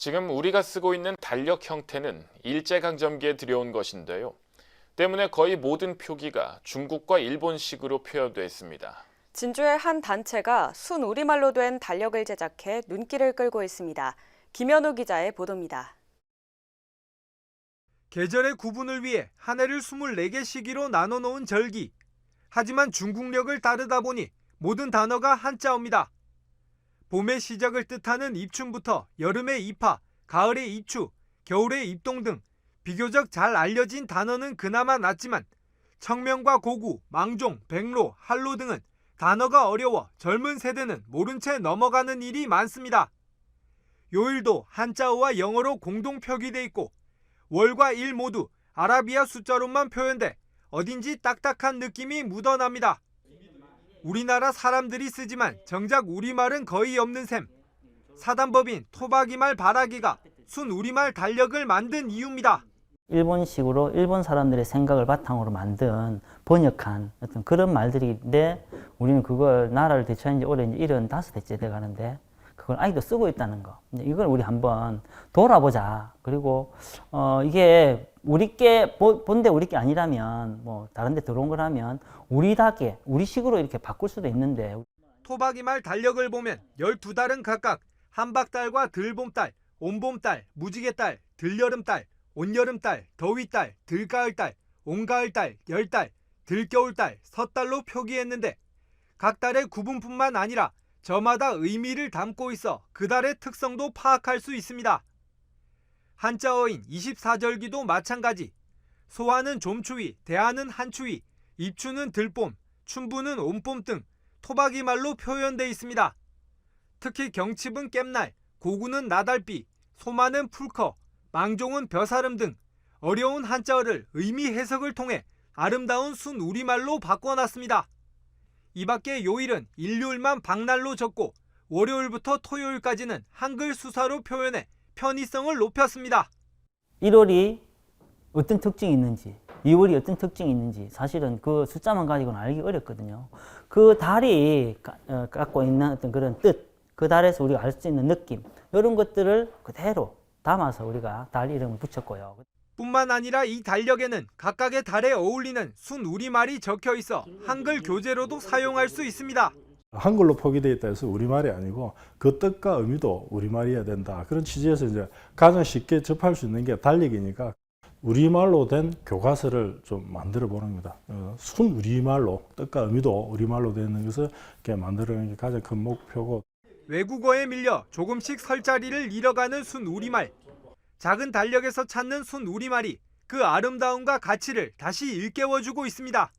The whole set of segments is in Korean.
지금 우리가 쓰고 있는 달력 형태는 일제강점기에 들여온 것인데요. 때문에 거의 모든 표기가 중국과 일본식으로 표현되어 있습니다. 진주의 한 단체가 순 우리말로 된 달력을 제작해 눈길을 끌고 있습니다. 김현우 기자의 보도입니다. 계절의 구분을 위해 한 해를 24개 시기로 나눠 놓은 절기. 하지만 중국력을 따르다 보니 모든 단어가 한자어입니다. 봄의 시작을 뜻하는 입춘부터 여름의 입하, 가을의 입추, 겨울의 입동 등 비교적 잘 알려진 단어는 그나마 낫지만 청명과 고구, 망종, 백로, 한로 등은 단어가 어려워 젊은 세대는 모른 채 넘어가는 일이 많습니다. 요일도 한자어와 영어로 공동 표기돼 있고 월과 일 모두 아라비아 숫자로만 표현돼 어딘지 딱딱한 느낌이 묻어납니다. 우리나라 사람들이 쓰지만 정작 우리말은 거의 없는 셈. 사단법인 토박이말 바라기가 순 우리말 달력을 만든 이유입니다. 일본식으로 일본 사람들의 생각을 바탕으로 만든 번역한 어떤 그런 말들인데 우리는 그걸 나라를 대체한 지 올해 이제 75대째 돼 가는데 그걸 아직도 쓰고 있다는 거. 이걸 우리 한번 돌아보자. 그리고 어 이게 우리께 보- 본데 우리게 아니라면 뭐 다른 데 들어온 거라면 우리답게 우리식으로 이렇게 바꿀 수도 있는데 토박이말 달력을 보면 12달은 각각 한박달과 들봄달, 온봄달, 무지개달, 들여름달, 온여름달, 더위달, 들가을달, 온가을달, 열달, 들겨울달, 섣달로 표기했는데 각 달의 구분뿐만 아니라 저마다 의미를 담고 있어 그 달의 특성도 파악할 수 있습니다. 한자어인 24절기도 마찬가지. 소화는 좀추위, 대하는 한추위, 입추는 들봄, 춘부는 온봄 등 토박이 말로 표현돼 있습니다. 특히 경칩은 깸날, 고구는 나달비, 소마는 풀커, 망종은 벼사름 등 어려운 한자어를 의미 해석을 통해 아름다운 순 우리말로 바꿔놨습니다. 이 밖에 요일은 일요일만 박날로 적고 월요일부터 토요일까지는 한글 수사로 표현해 편의성을 높였습니다. 1월이 어떤 특징이 있는지, 2월이 어떤 특징이 있는지 사실은 그 숫자만 가지고는 알기 어렵거든요. 그 달이 가- 어, 갖고 있는 어떤 그런 뜻, 그 달에서 우리가 알 수 있는 느낌, 이런 것들을 그대로 담아서 우리가 달 이름을 붙였고요. 뿐만 아니라 이 달력에는 각각의 달에 어울리는 순 우리말이 적혀 있어 한글 교재로도 사용할 수 있습니다. 한글로 표기되어 있다 해서 우리말이 아니고 그 뜻과 의미도 우리말이어야 된다. 그런 취지에서 이제 가장 쉽게 접할 수 있는 게 달력이니까 우리말로 된 교과서를 좀 만들어 보는 겁니다. 어, 순 우리말로 뜻과 의미도 우리말로 되는 것을 이렇게 만들어내는 게 가장 큰 목표고 외국어에 밀려 조금씩 설 자리를 잃어가는 순 우리말. 작은 달력에서 찾는 순 우리말이 그 아름다움과 가치를 다시 일깨워주고 있습니다.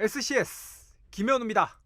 SCS 김현우입니다.